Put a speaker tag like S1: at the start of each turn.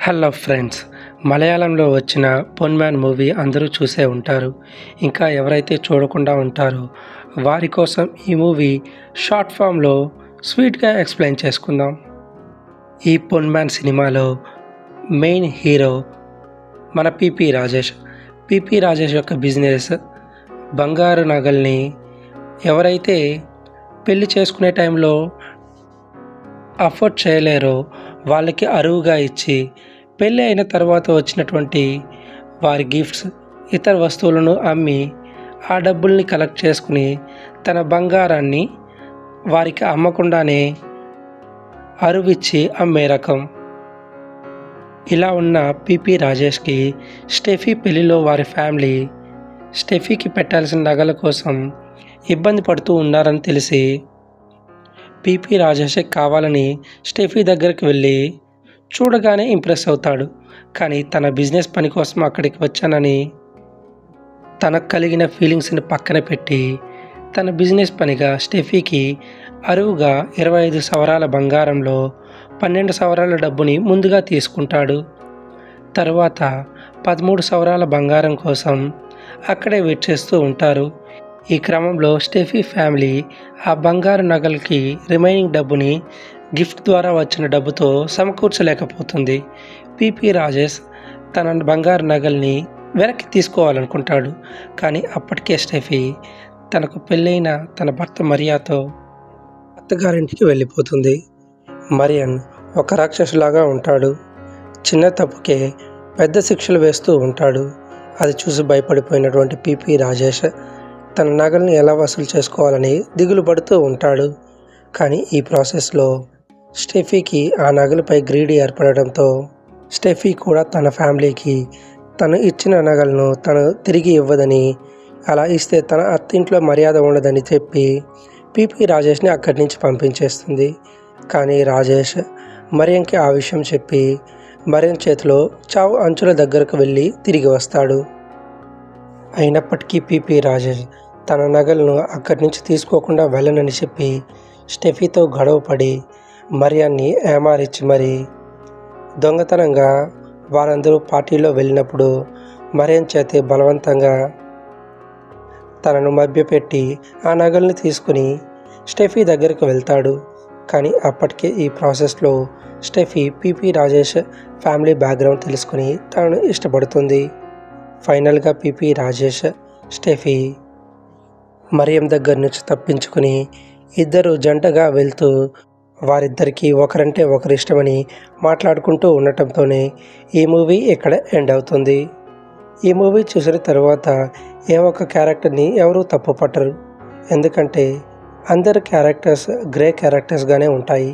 S1: Hello friends మలయాళంలో వచ్చిన పొన్మ్యాన్ movie అందరూ చూసే ఉంటారు. ఇంకా ఎవరైతే చూడకుండా ఉంటారో వారి కోసం ఈ మూవీ షార్ట్ ఫామ్లో స్వీట్గా ఎక్స్ప్లెయిన్ చేసుకుందాం. ఈ పొన్మ్యాన్ సినిమాలో మెయిన్ హీరో మన పిపి రాజేష్. పిపి రాజేష్ యొక్క బిజినెస్ బంగారు నగల్ని ఎవరైతే పెళ్ళి చేసుకునే టైంలో అఫోర్డ్ చేయలేరో వాళ్ళకి అరువుగా ఇచ్చి పెళ్ళి అయిన తర్వాత వచ్చినటువంటి వారి గిఫ్ట్స్ ఇతర వస్తువులను అమ్మి ఆ డబ్బుల్ని కలెక్ట్ చేసుకుని తన బంగారాన్ని వారికి అమ్మకుండానే అరువిచ్చి అమ్మే రకం. ఇలా ఉన్న పిపి రాజేష్కి స్టెఫీ పెళ్ళిలో వారి ఫ్యామిలీ స్టెఫీకి పెట్టాల్సిన నగల కోసం ఇబ్బంది పడుతూ ఉన్నారని తెలిసి పీపీ రాజశేఖర్ కావాలని స్టెఫీ దగ్గరికి వెళ్ళి చూడగానే ఇంప్రెస్ అవుతాడు. కానీ తన బిజినెస్ పని కోసం అక్కడికి వచ్చానని తనకు కలిగిన ఫీలింగ్స్ని పక్కన పెట్టి తన బిజినెస్ పనిగా స్టెఫీకి అరువుగా ఇరవై ఐదు సవరాల బంగారంలో పన్నెండు సవరాల డబ్బుని ముందుగా తీసుకుంటాడు. తర్వాత పదమూడు సవరాల బంగారం కోసం అక్కడే వెయిట్ చేస్తూ ఉంటారు. ఈ క్రమంలో స్టెఫీ ఫ్యామిలీ ఆ బంగారు నగలకి రిమైనింగ్ డబ్బుని గిఫ్ట్ ద్వారా వచ్చిన డబ్బుతో సమకూర్చలేకపోతుంది. పిపి రాజేష్ తన బంగారు నగల్ని వెనక్కి తీసుకోవాలనుకుంటాడు. కానీ అప్పటికే స్టెఫీ తనకు పెళ్ళైన తన భర్త మరియాతో అత్తగారింటికి వెళ్ళిపోతుంది. మరియన్ ఒక రాక్షసులాగా ఉంటాడు. చిన్న తప్పుకే పెద్ద శిక్షలు వేస్తూ ఉంటాడు. అది చూసి భయపడిపోయినటువంటి పిపి రాజేష్ తన నగల్ని ఎలా వసూలు చేసుకోవాలని దిగులు పడుతూ ఉంటాడు. కానీ ఈ ప్రాసెస్లో స్టెఫీకి ఆ నగలపై గ్రీడీ ఏర్పడడంతో స్టెఫీ కూడా తన ఫ్యామిలీకి తను ఇచ్చిన నగలను తను తిరిగి ఇవ్వదని అలా ఇస్తే తన అత్తింట్లో మర్యాద ఉండదని చెప్పి పీపీ రాజేష్ని అక్కడి నుంచి పంపించేస్తుంది. కానీ రాజేష్ మరియంకి ఆ విషయం చెప్పి మరియం చేతిలో చావు అంచుల దగ్గరకు వెళ్ళి తిరిగి వస్తాడు. అయినప్పటికీ పీపీ రాజేష్ తన నగలను అక్కడి నుంచి తీసుకోకుండా వెళ్ళనని చెప్పి స్టెఫీతో గొడవపడి మరియాన్ని ఏమారిచ్చి మరి దొంగతనంగా వారందరూ పార్టీలో వెళ్ళినప్పుడు మరియం చేతి బలవంతంగా తనను మభ్యపెట్టి ఆ నగల్ని తీసుకుని స్టెఫీ దగ్గరకు వెళ్తాడు. కానీ అప్పటికే ఈ ప్రాసెస్లో Steffi PP Rajesh family background తెలుసుకుని తనను ఇష్టపడుతుంది. ఫైనల్గా పిపి రాజేష్ స్టెఫీ మరియం దగ్గర నుంచి తప్పించుకుని ఇద్దరు జంటగా వెళ్తూ వారిద్దరికీ ఒకరంటే ఒకరు ఇష్టమని మాట్లాడుకుంటూ ఉండటంతోనే ఈ మూవీ ఇక్కడ ఎండ్ అవుతుంది. ఈ మూవీ చూసిన తర్వాత ఏ ఒక్క క్యారెక్టర్ని ఎవరూ తప్పు పట్టరు ఎందుకంటే అందరు క్యారెక్టర్స్ గ్రే క్యారెక్టర్స్గానే ఉంటాయి.